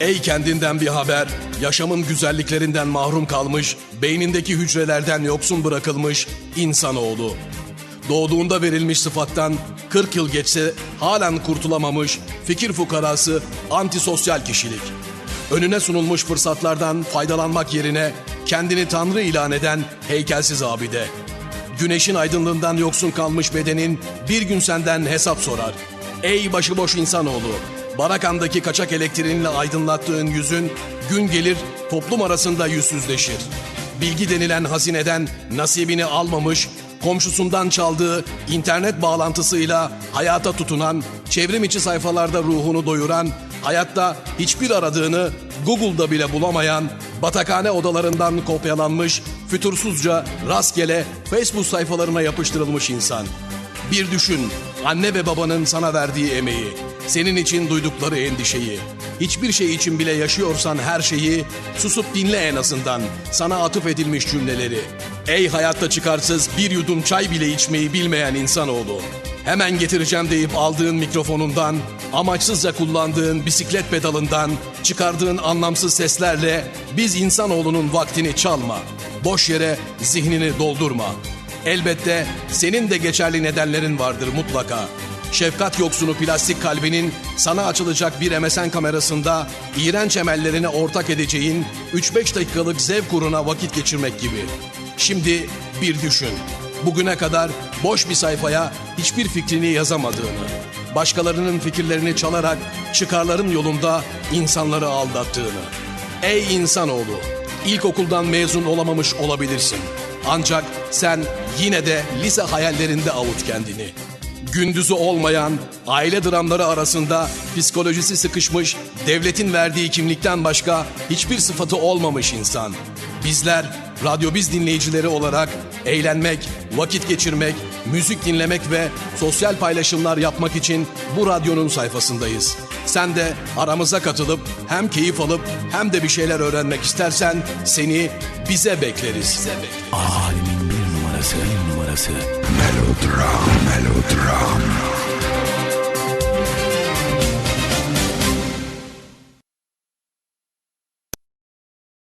Ey kendinden bir haber, yaşamın güzelliklerinden mahrum kalmış, beynindeki hücrelerden yoksun bırakılmış insanoğlu. Doğduğunda verilmiş sıfattan 40 yıl geçse halen kurtulamamış fikir fukarası antisosyal kişilik. Önüne sunulmuş fırsatlardan faydalanmak yerine kendini tanrı ilan eden heykelsiz abide. Güneşin aydınlığından yoksun kalmış bedenin bir gün senden hesap sorar. Ey başıboş insanoğlu, Barakan'daki kaçak elektriğinle aydınlattığın yüzün gün gelir toplum arasında yüzsüzleşir. Bilgi denilen hazineden nasibini almamış, komşusundan çaldığı internet bağlantısıyla hayata tutunan, çevrim içi sayfalarda ruhunu doyuran, hayatta hiçbir aradığını Google'da bile bulamayan, batakhane odalarından kopyalanmış, fütursuzca rastgele Facebook sayfalarına yapıştırılmış insan. Bir düşün, anne ve babanın sana verdiği emeği, senin için duydukları endişeyi. Hiçbir şey için bile yaşıyorsan her şeyi, susup dinle en azından sana atıf edilmiş cümleleri. Ey hayatta çıkarsız bir yudum çay bile içmeyi bilmeyen insanoğlu. Hemen getireceğim deyip aldığın mikrofonundan, amaçsızca kullandığın bisiklet pedalından, çıkardığın anlamsız seslerle biz insanoğlunun vaktini çalma. Boş yere zihnini doldurma. Elbette senin de geçerli nedenlerin vardır mutlaka. Şefkat yoksunu plastik kalbinin sana açılacak bir MSN kamerasında iğrenç emellerine ortak edeceğin 3-5 dakikalık zevk uğruna vakit geçirmek gibi. Şimdi bir düşün. Bugüne kadar boş bir sayfaya hiçbir fikrini yazamadığını, başkalarının fikirlerini çalarak çıkarların yolunda insanları aldattığını. Ey insanoğlu, ilkokuldan mezun olamamış olabilirsin. Ancak sen yine de lise hayallerinde avut kendini. Gündüzü olmayan, aile dramları arasında psikolojisi sıkışmış, devletin verdiği kimlikten başka hiçbir sıfatı olmamış insan. Bizler Radyo Biz dinleyicileri olarak eğlenmek, vakit geçirmek, müzik dinlemek ve sosyal paylaşımlar yapmak için bu radyonun sayfasındayız. Sen de aramıza katılıp hem keyif alıp hem de bir şeyler öğrenmek istersen seni bize bekleriz. Bize bekleriz. Alemin numarası, bir numarası. Melodram, melodram.